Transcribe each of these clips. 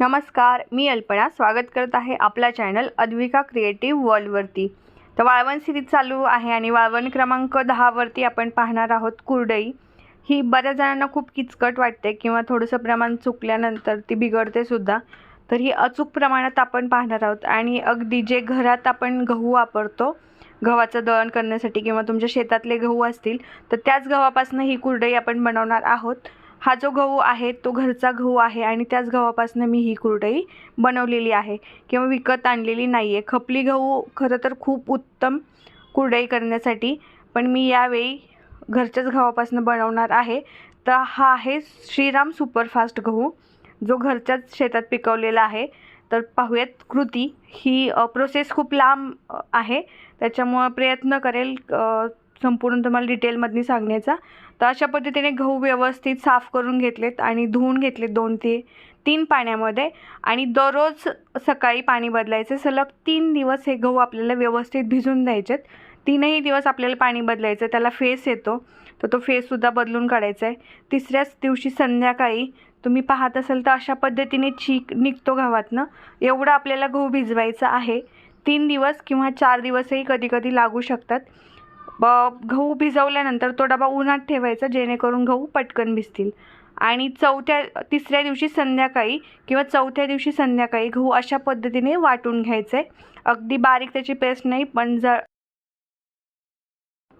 नमस्कार मी अल्पना स्वागत करत आहे आपला चॅनल अद्विका क्रिएटिव्ह वर्ल्डवरती. तर वाळवण सिरीज चालू आहे आणि वाळवण क्रमांक दहावरती आपण पाहणार आहोत कुरडई. ही बऱ्याच जणांना खूप किचकट वाटते किंवा थोडंसं प्रमाण चुकल्यानंतर ती बिघडते सुद्धा. तर ही अचूक प्रमाणात आपण पाहणार आहोत आणि अगदी जे घरात आपण गहू वापरतो गव्हाचं दळण करण्यासाठी किंवा तुमच्या शेतातले गहू असतील तर त्याच गव्हापासून ही कुरडई आपण बनवणार आहोत. हा जो गहू आहे तो घरचा गहू आहे आणि त्याच गव्हापासून मी ही कुरडई बनवलेली आहे. किंवा विकत आणलेली नाही आहे खपली गहू खरं तर खूप उत्तम कुरडई करण्यासाठी पण मी यावेळी घरच्याच गव्हापासून बनवणार आहे. तर हा आहे श्रीराम सुपरफास्ट गहू जो घरच्याच शेतात पिकवलेला आहे. तर पाहूयात कृती. ही प्रोसेस खूप लांब आहे. त्याच्यामुळं प्रयत्न करेल संपूर्ण तुम्हाला डिटेलमधनी सांगण्याचा तर अशा पद्धतीने गहू व्यवस्थित साफ करून घेतलेत आणि धुवून घेतलेत दोन ते तीन पाण्यामध्ये. आणि दररोज सकाळी पाणी बदलायचं सलग तीन दिवस हे गहू आपल्याला व्यवस्थित भिजून द्यायचेत. तीनही दिवस आपल्याला पाणी बदलायचं त्याला फेस येतो. तर तो फेससुद्धा बदलून काढायचा आहे. तिसऱ्याच दिवशी संध्याकाळी तुम्ही पाहत असाल तर अशा पद्धतीने चीक निघतो गव्हातनं. एवढं आपल्याला गहू भिजवायचा आहे. तीन दिवस किंवा चार दिवसही कधी कधी लागू शकतात. ब गहू भिजवल्यानंतर तो डबा उन्हात ठेवायचा जेणेकरून गहू पटकन भिजतील. आणि चौथ्या तिसऱ्या दिवशी संध्याकाळी किंवा चौथ्या दिवशी संध्याकाळी गहू अशा पद्धतीने वाटून घ्यायचे. अगदी बारीक त्याची पेस्ट नाही पण जर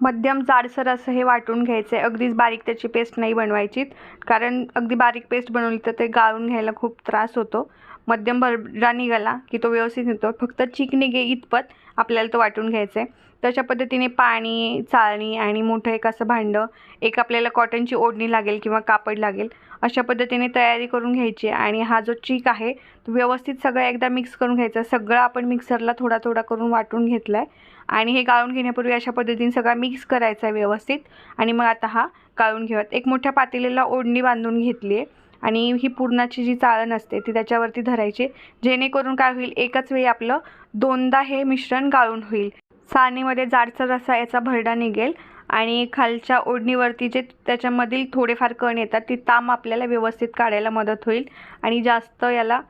मध्यम जाडसर असं हे वाटून घ्यायचं. आहे अगदीच बारीक त्याची पेस्ट नाही बनवायची कारण अगदी बारीक पेस्ट बनवली तर ते गाळून घ्यायला खूप त्रास होतो. मध्यम भरडा निघाला की तो व्यवस्थित येतो फक्त चिकणी घे इतपत आपल्याला तो वाटून घ्यायचा आहे. तशा पद्धतीने पाणी चाळणी आणि मोठं एक असं भांडं एक आपल्याला कॉटनची ओढणी लागेल किंवा कापड लागेल अशा पद्धतीने तयारी करून घ्यायची आणि हा जो चीक आहे तो व्यवस्थित सगळं एकदा मिक्स करून घ्यायचा सगळं आपण मिक्सरला थोडा थोडा करून वाटून घेतला आहे आणि हे गाळून घेण्यापूर्वी अशा पद्धतीने सगळा मिक्स करायचा आहे व्यवस्थित. आणि मग आता हा गाळून घेऊयात. एक मोठ्या पातेलीला ओढणी बांधून घेतली आहे. आणि ही पुरणाची जी चाळण असते ती त्याच्यावरती धरायची. जेणेकरून काय होईल एकाच वेळी आपलं दोनदा हे मिश्रण गाळून होईल. सारणीमध्ये जाडसर असा याचा भरडा निघेल आणि खालच्या ओढणीवरती जे त्याच्यामधील थोडेफार कण येतात ती ताम आपल्याला व्यवस्थित काढायला मदत होईल आणि जास्त याला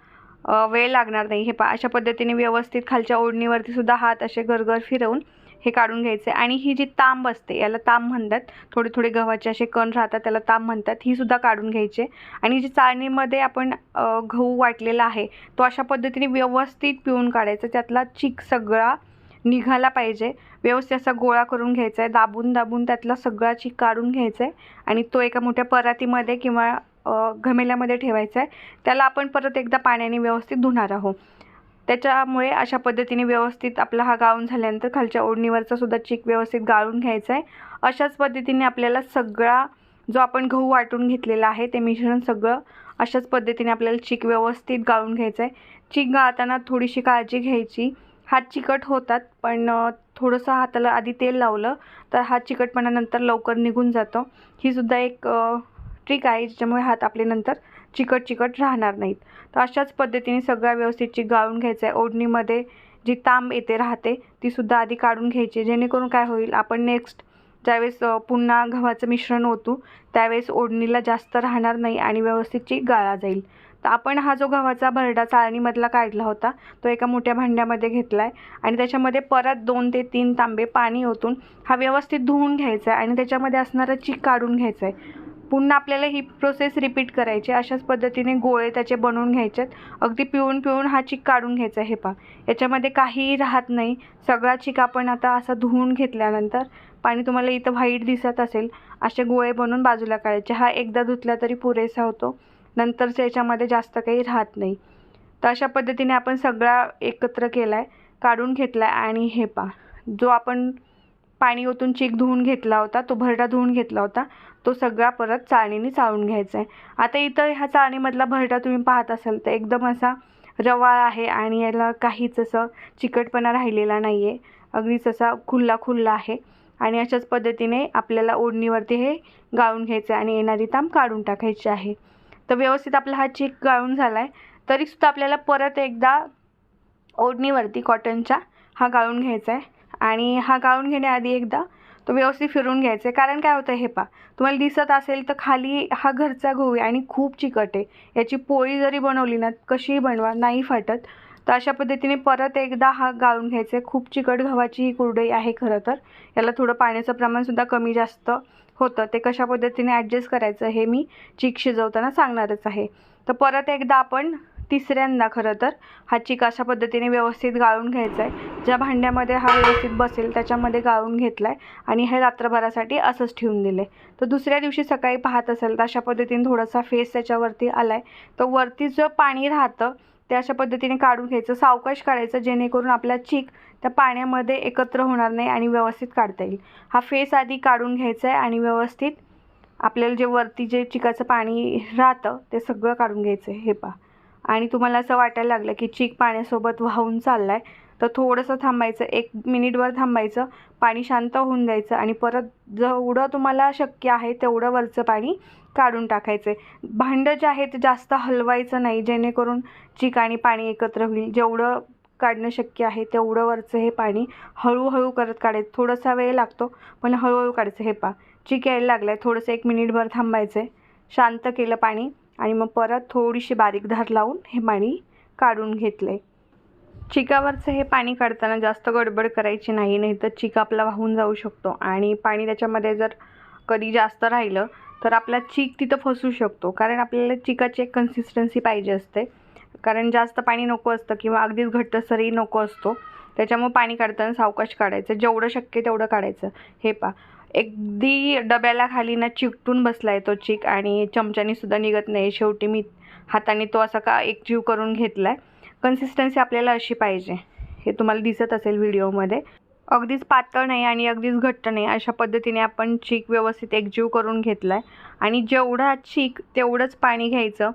वेळ लागणार नाही. हे पा अशा पद्धतीने व्यवस्थित खालच्या ओढणीवरती सुद्धा हात असे गरगर फिरवून हे काढून घ्यायचं. आहे आणि ही जी तांब असते याला तांब म्हणतात. थोडे थोडे गव्हाचे असे कण राहतात त्याला तांब म्हणतात. ही सुद्धा काढून घ्यायचे. आणि जी चाळणीमध्ये आपण गहू वाटलेला आहे तो अशा पद्धतीने व्यवस्थित पिळून काढायचा. त्यातला चिक सगळा निघाला पाहिजे. व्यवस्थित असा गोळा करून घ्यायचा. आहे दाबून दाबून त्यातला सगळा चीक काढून घ्यायचा आहे आणि तो एका मोठ्या परातीमध्ये किंवा घमेल्यामध्ये ठेवायचा. आहे त्याला आपण परत एकदा पाण्याने व्यवस्थित धुणार आहोत. त्याच्यामुळे अशा पद्धतीने व्यवस्थित आपला हा गाळून झाल्यानंतर खालच्या ओढणीवरचा सुद्धा चीक व्यवस्थित गाळून घ्यायचा आहे. अशाच पद्धतीने आपल्याला सगळा जो आपण गहू वाटून घेतलेला आहे ते मिश्रण सगळं अशाच पद्धतीने आपल्याला चीक व्यवस्थित गाळून घ्यायचं आहे. चीक गाळताना थोडीशी काळजी घ्यायची. हात चिकट होतात पण थोडंसं हाताला आधी तेल लावलं तर हात चिकटपणानंतर लवकर निघून जातो. ही सुद्धा एक ट्रिक आहे ज्याच्यामुळे हात आपले नंतर चिकट चिकट राहणार नाहीत. तर अशाच पद्धतीने सगळ्या व्यवस्थित चीक गाळून घ्यायचं आहे. ओढणीमध्ये जी तांब येते राहते ती सुद्धा आधी काढून घ्यायची जेणेकरून काय होईल आपण नेक्स्ट ज्यावेळेस पुन्हा गव्हाचं मिश्रण ओतू त्यावेळेस ओढणीला जास्त राहणार नाही आणि व्यवस्थित चीक गाळा जाईल. तर आपण हा जो गव्हाचा भरडा चाळणीमधला काढला होता तो एका मोठ्या भांड्यामध्ये घेतला आहे आणि त्याच्यामध्ये परत दोन ते तीन तांबे पाणी ओतून हा व्यवस्थित धुवून घ्यायचा आहे आणि त्याच्यामध्ये असणारं चीक काढून घ्यायचं आहे. पुन्हा आपल्याला ही प्रोसेस रिपीट करायची अशाच पद्धतीने गोळे त्याचे बनवून घ्यायचे अगदी पिळून पिळून हा चीक काढून घ्यायचा आहे हे पा याच्यामध्ये काहीही राहत नाही. सगळा चीक आपण आता असा धुवून घेतल्यानंतर पाणी तुम्हाला इथं व्हाईट दिसत असेल असे गोळे बनवून बाजूला काढायचे. हा एकदा धुतला तरी पुरेसा होतो. नंतरच्या याच्यामध्ये जास्त काही राहत नाही. तर अशा पद्धतीने आपण सगळा एकत्र केला आहे काढून घेतला आहे आणि हे पा जो आपण पाणी ओतून चीक धुवून घेतला होता तो भरडा धुवून घेतला होता तो सगळा परत चाळणीने चाळून घ्यायचा आहे. आता इथं ह्या चाळणीमधला भरडा तुम्ही पाहत असाल तर एकदम असा रवाळ आहे आणि याला काहीच असं चिकटपणा राहिलेला नाही आहे अगदीच असा खुल्ला खुल्ला आहे आणि अशाच पद्धतीने आपल्याला ओढणीवरती हे गाळून घ्यायचं आहे आणि येणारी ताम काढून टाकायची आहे. तर व्यवस्थित आपला हा चीक गाळून झाला आहे तरीसुद्धा आपल्याला परत एकदा ओढणीवरती कॉटनच्या हा गाळून घ्यायचा आहे. आणि हा गाळून घेण्याआधी एकदा तो व्यवस्थित फिरून घ्यायचा. आहे कारण काय होतं हे पा तुम्हाला दिसत असेल तर खाली हा घरचा गहू आहे आणि खूप चिकट आहे. याची पोळी जरी बनवली ना कशीही बनवा नाही फाटत. तर अशा पद्धतीने परत एकदा हा गाळून घ्यायचा. आहे खूप चिकट गव्हाची ही कुरडई आहे खरं तर. याला थोडं पाण्याचं प्रमाणसुद्धा कमी जास्त होतं. ते कशा पद्धतीने ॲडजस्ट करायचं हे मी चीक शिजवताना सांगणारच आहे. तर परत एकदा आपण तिसऱ्यांदा खरं तर हा चिक अशा पद्धतीने व्यवस्थित गाळून घ्यायचा आहे ज्या भांड्यामध्ये हा व्यवस्थित बसेल त्याच्यामध्ये गाळून घेतला आहे आणि हे रात्रभरासाठी असंच ठेवून दिले तर दुसऱ्या दिवशी सकाळी पाहत असेल तर अशा पद्धतीने थोडासा फेस त्याच्यावरती आला आहे तर वरती जो पाणी राहतं ते अशा पद्धतीने काढून घ्यायचं सावकाश काढायचं जेणेकरून आपला चीक त्या पाण्यामध्ये एकत्र होणार नाही आणि व्यवस्थित काढता येईल. हा फेस आधी काढून घ्यायचा आहे आणि व्यवस्थित आपल्याला जे वरती जे चिकाचं पाणी राहतं ते सगळं काढून घ्यायचं आहे हे पहा. आणि तुम्हाला असं वाटायला लागलं की चीक पाण्यासोबत वाहून चालला आहे तर थोडंसं थांबायचं एक मिनिटभर थांबायचं पाणी शांत होऊन द्यायचं आणि परत जेवढं तुम्हाला शक्य आहे तेवढं वरचं पाणी काढून टाकायचं आहे भांडं जे आहे ते जास्त हलवायचं नाही जेणेकरून चीक आणि पाणी एकत्र होईल. जेवढं काढणं शक्य आहे तेवढं वरचं हे पाणी हळूहळू करत काढायचं. थोडासा वेळ लागतो पण हळूहळू काढायचं. हे पा चीक यायला लागलं आहे थोडंसं एक मिनिटभर थांबायचं आहे शांत केलं पाणी. आणि मग परत थोडीशी बारीक धार लावून हे पाणी काढून घेतलं. आहे चिकावरचं हे पाणी काढताना जास्त गडबड करायची नाही नाही तर चिक आपला वाहून जाऊ शकतो. आणि पाणी त्याच्यामध्ये जर कधी जास्त राहिलं तर आपला चीक तिथं फसू शकतो. कारण आपल्याला चिकाची एक कन्सिस्टन्सी पाहिजे असते. कारण जास्त पाणी नको असतं किंवा अगदीच घट्टसरही नको असतो. त्याच्यामुळे पाणी काढताना सावकाश काढायचं. जेवढं शक्य तेवढं काढायचं. हे पा अगदी डब्याला खाली ना चिकटून बसला आहे तो चिक आणि चमच्याने सुद्धा निघत नाही. शेवटी मी हाताने तो असा का एकजीव करून घेतला आहे कन्सिस्टन्सी आपल्याला अशी पाहिजे. हे तुम्हाला दिसत असेल व्हिडिओमध्ये. अगदीच पातळ नाही आणि अगदीच घट्ट नाही. अशा पद्धतीने आपण चीक व्यवस्थित एकजीव करून घेतला आहे आणि जेवढा चीक तेवढंच पाणी घ्यायचं.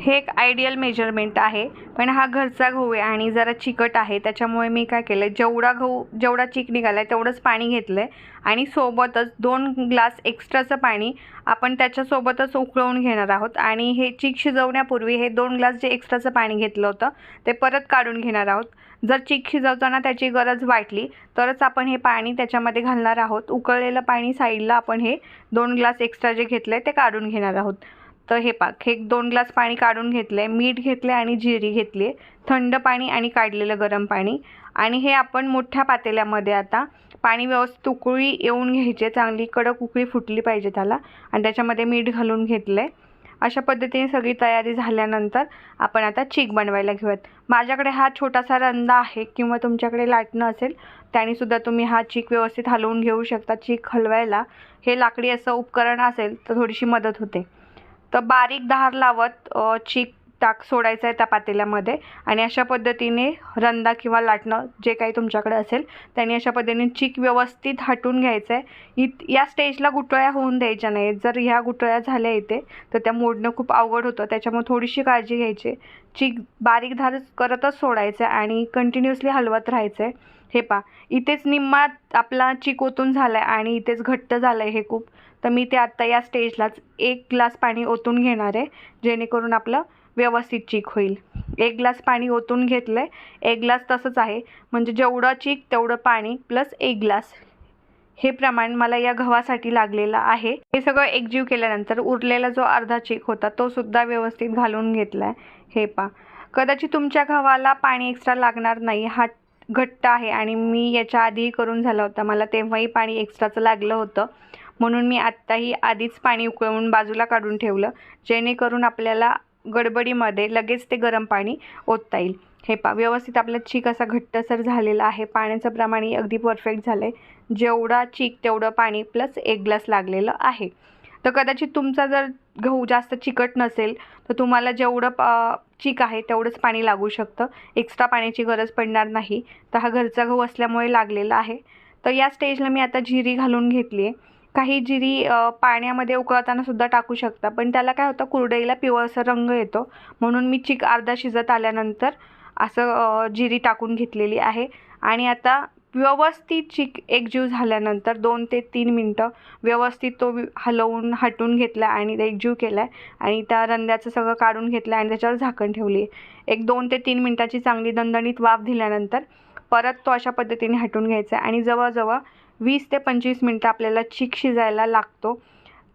हे एक आयडियल मेजरमेंट आहे. पण हा घरचा गहू आहे आणि जरा चिकट आहे. त्याच्यामुळे मी काय केलं जेवढा गहू जेवढा चीक निघाला आहे तेवढंच पाणी घेतलं आहे आणि सोबतच दोन ग्लास एक्स्ट्राचं पाणी आपण त्याच्यासोबतच उकळवून घेणार आहोत. आणि हे चीक शिजवण्यापूर्वी हे दोन ग्लास जे एक्स्ट्राचं पाणी घेतलं होतं ते परत काढून घेणार आहोत. जर चीक शिजवताना त्याची गरज वाटली तरच आपण हे पाणी त्याच्यामध्ये घालणार आहोत. उकळलेलं पाणी साईडला आपण हे दोन ग्लास एक्स्ट्रा जे घेतलं आहे ते काढून घेणार आहोत. तर हे पाक हे दोन ग्लास पाणी काढून घेतलं आहे मीठ घेतलं आहे आणि जिरी घेतली आहे थंड पाणी आणि काढलेलं गरम पाणी. आणि हे आपण मोठ्या पातेल्यामध्ये आता पाणी व्यवस्थित उकळी येऊन घ्यायचे चांगली कडक उकळी फुटली पाहिजे त्याला. आणि त्याच्यामध्ये मीठ घालून घेतलं आहे अशा पद्धतीने सगळी तयारी झाल्यानंतर आपण आता चीक बनवायला घेऊयात. माझ्याकडे हा छोटासा रंदा आहे किंवा तुमच्याकडे लाटणं असेल त्यानेसुद्धा तुम्ही हा चीक व्यवस्थित हलवून घेऊ शकता. चीक हलवायला हे लाकडी असं उपकरण असेल तर थोडीशी मदत होते. तर बारीक धार लावत चीक टाक सोडायचं आहे त्या पातेल्यामध्ये आणि अशा पद्धतीने रंदा किंवा लाटणं जे काही तुमच्याकडे असेल त्यांनी अशा पद्धतीने चीक व्यवस्थित हटून घ्यायचं आहे. इत या स्टेजला गुटळ्या होऊन द्यायच्या नाही जर ह्या गुटळ्या झाल्या इथे तर त्या मोडणं खूप अवघड होतं. त्याच्यामुळे थोडीशी काळजी घ्यायची. चीक बारीक धार करतच सोडायचं आहे आणि कंटिन्युअसली हलवत राहायचं आहे. हे पा इथेच निम्मा आपला चीक ओतून झाला आहे आणि इथेच घट्ट झालं आहे हे खूप. तर मी ते आत्ता या स्टेजलाच एक ग्लास पाणी ओतून घेणार आहे जेणेकरून आपलं व्यवस्थित चीक होईल. एक ग्लास पाणी ओतून घेतलं आहे एक ग्लास तसंच आहे. म्हणजे जेवढं चीक तेवढं पाणी प्लस एक ग्लास. हे प्रमाण मला या गव्हासाठी लागलेलं आहे. हे सगळं एकजीव केल्यानंतर उरलेला जो अर्धा चीक होता तो सुद्धा व्यवस्थित घालून घेतला आहे हे पा कदाचित तुमच्या गव्हाला पाणी एक्स्ट्रा लागणार नाही. हा घट्ट आहे आणि मी याच्या आधीही करून झाला होता. मला तेव्हाही पाणी एक्स्ट्राचं लागलं होतं. म्हणून मी आत्ताही आधीच पाणी उकळवून बाजूला काढून ठेवलं जेणेकरून आपल्याला गडबडीमध्ये लगेच ते गरम पाणी ओतता येईल. हे पा व्यवस्थित आपला चीक असा घट्टसर झालेला आहे. पाण्याचं प्रमाणही अगदी परफेक्ट झालं आहे जेवढा चीक तेवढं पाणी प्लस एक ग्लास लागलेलं आहे. तर कदाचित तुमचा जर गहू जास्त चिकट नसेल तर तुम्हाला जेवढं पा चीक आहे तेवढंच पाणी लागू शकतं. एक्स्ट्रा पाण्याची गरज पडणार नाही. तर हा घरचा गहू असल्यामुळे लागलेला आहे. तर या स्टेजला मी आता जिरी घालून घेतली आहे काही जिरी पाण्यामध्ये उकळताना सुद्धा टाकू शकता. पण त्याला काय होतं कुरडईला पिवळसर रंग येतो. म्हणून मी चिक अर्धा शिजत आल्यानंतर असं जिरी टाकून घेतलेली आहे. आणि आता व्यवस्थित चिक एकजीव झाल्यानंतर दोन ते तीन मिनटं व्यवस्थित तो हलवून हटून घेतला आणि एकजीव केला आहे आणि त्या रंध्याचं सगळं काढून घेतलं आणि त्याच्यावर झाकण ठेवली एक दोन ते तीन मिनटाची चांगली दणदणीत वाफ दिल्यानंतर परत तो अशा पद्धतीने हटून घ्यायचा आहे. आणि जवळजवळ वीस ते पंचवीस मिनटं आपल्याला चीक शिजायला लागतो.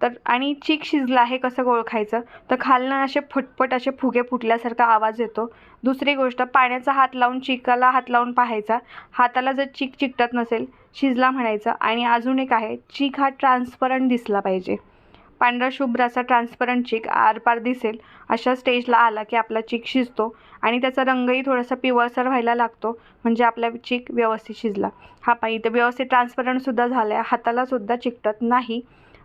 तर आणि चीक शिजला आहे कसं ओळखायचं तर खालनं असे फटफट असे फुगे फुटल्यासारखा आवाज येतो. दुसरी गोष्ट पाण्याचा हात लावून चिकाला हात लावून पाहायचा. हाताला जर चीक चिकटत नसेल शिजला म्हणायचं. आणि अजून एक आहे चीक हा ट्रान्सपरंट दिसला पाहिजे. पांढरा शुभ्र असा ट्रान्सपरंट चीक आरपार दिसेल. अशा स्टेजला आला की आपला चीक शिजतो आणि त्याचा रंगही थोडासा पिवळसर व्हायला लागतो म्हणजे आपला चीक व्यवस्थित शिजला. हा पाई इथं व्यवस्थित ट्रान्सपरंटसुद्धा झाला आहे हातालासुद्धा चिकटत नाही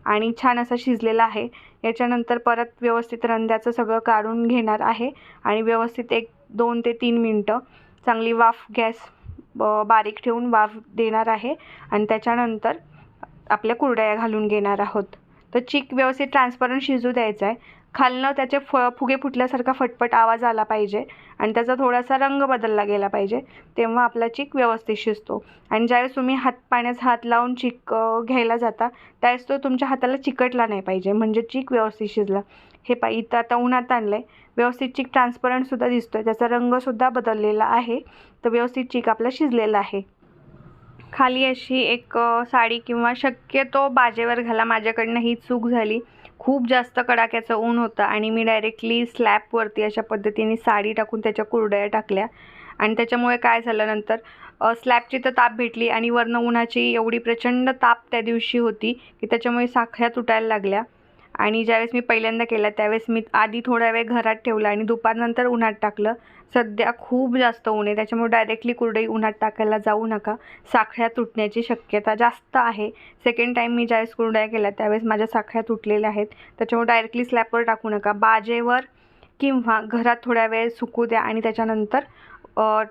आणि छान असा शिजलेला आहे. याच्यानंतर परत व्यवस्थित रंध्याचं सगळं काढून घेणार आहे आणि व्यवस्थित एक दोन ते तीन मिनटं चांगली वाफ गॅस ब बारीक ठेवून वाफ देणार आहे आणि त्याच्यानंतर आपल्या कुरड्या घालून घेणार आहोत. तर चीक व्यवस्थित ट्रान्सपरंट शिजू द्यायचा आहे खालनं त्याचे फ फुगे फुटल्यासारखा फटफट आवाज आला पाहिजे आणि त्याचा थोडासा रंग बदलला गेला पाहिजे. तेव्हा आपला चीक व्यवस्थित शिजतो. आणि ज्यावेळेस तुम्ही हात पाण्याचा हात लावून चीक घ्यायला जाता त्यावेळेस तो तुमच्या हाताला चिकटला नाही पाहिजे. म्हणजे चीक व्यवस्थित शिजला. हे पा इथं आता उन्हात आणलं आहे व्यवस्थित चीक ट्रान्सपरंटसुद्धा दिसतो आहे त्याचा रंगसुद्धा बदललेला आहे. तर व्यवस्थित चीक आपला शिजलेला आहे. खाली अशी एक साडी किंवा शक्यतो बाजेवर घाला. माझ्याकडनं ही चूक झाली. खूप जास्त कडाक्याचं ऊन होतं आणि मी डायरेक्टली स्लॅबवरती अशा पद्धतीने साडी टाकून त्याच्या कुरड्या टाकल्या. आणि त्याच्यामुळे काय झालं नंतर स्लॅबची तर ताप भेटली आणि वरनं उन्हाची एवढी प्रचंड ताप त्या दिवशी होती की त्याच्यामुळे साखळ्या तुटायला लागल्या. आणि ज्यावेळेस मी पहिल्यांदा केला त्यावेळेस मी आधी थोडा वेळ घरात ठेवला आणि दुपारनंतर उन्हात टाकलं. सध्या खूप जास्त ऊन आहे त्याच्यामुळे डायरेक्टली कुरडई उन्हात टाकायला जाऊ नका. साखळ्या तुटण्याची शक्यता जास्त आहे. सेकंड टाईम मी ज्यावेळेस कुरड्या केल्या त्यावेळेस माझ्या साखळ्या तुटलेल्या आहेत. त्याच्यामुळे डायरेक्टली स्लॅबवर टाकू नका. बाजेवर किंवा घरात थोड्या वेळ सुकू द्या आणि त्याच्यानंतर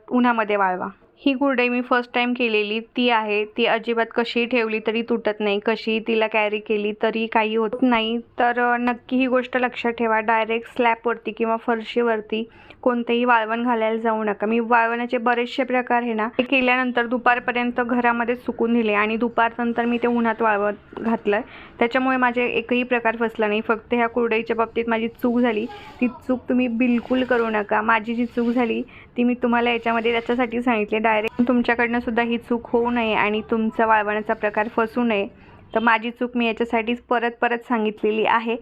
उन्हामध्ये वाळवा. ही कुरडई मी फर्स्ट टाईम केलेली ती आहे. ती अजिबात कशीही ठेवली तरी तुटत नाही. कशी तिला कॅरी केली तरी काही होत नाही. तर नक्की ही गोष्ट लक्षात ठेवा. डायरेक्ट स्लॅबवरती किंवा फरशीवरती कोणतेही वाळवण घालायला जाऊ नका. मी वाळवणाचे बरेचसे प्रकार आहे ना ते केल्यानंतर दुपारपर्यंत घरामध्ये सुकून दिले आणि दुपारनंतर मी ते उन्हात वाळवत घातलं त्याच्यामुळे माझे एकही प्रकार फसला नाही. फक्त ह्या कुरडईच्या बाबतीत माझी चूक झाली. ती चूक तुम्ही बिलकुल करू नका. माझी जी चूक झाली ती मी तुम्हाला याच्यामध्ये त्याच्यासाठी सांगितले. डायरेक्ट तुमच्याकडनं सुद्धा ही चूक होऊ नये आणि तुमचा वाळवण्याचा प्रकार फसू नये. तर माझी चूक मी याच्यासाठीच परत परत सांगितलेली आहे.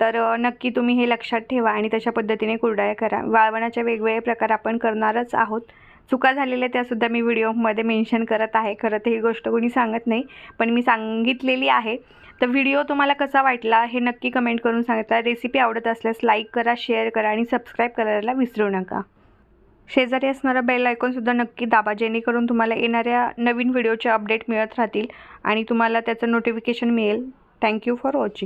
तर नक्की तुम्ही हे लक्षात ठेवा आणि तशा पद्धतीने कुरडाया करा. वाळवणाचे वेगवेगळे प्रकार आपण करणारच आहोत. चुका झालेल्या त्यासुद्धा मी व्हिडिओमध्ये मेन्शन करत आहे. खरं तर ही गोष्ट कोणी सांगत नाही पण मी सांगितलेली आहे. तर व्हिडिओ तुम्हाला कसा वाटला हे नक्की कमेंट करून सांगता. रेसिपी आवडत असल्यास लाईक करा शेअर करा आणि सबस्क्राईब करायला विसरू नका. शेजारी असणारा बेल आयकॉनसुद्धा नक्की दाबा जेणेकरून तुम्हाला येणाऱ्या नवीन व्हिडिओचे अपडेट मिळत राहतील आणि तुम्हाला त्याचं नोटिफिकेशन मिळेल. Thank you for watching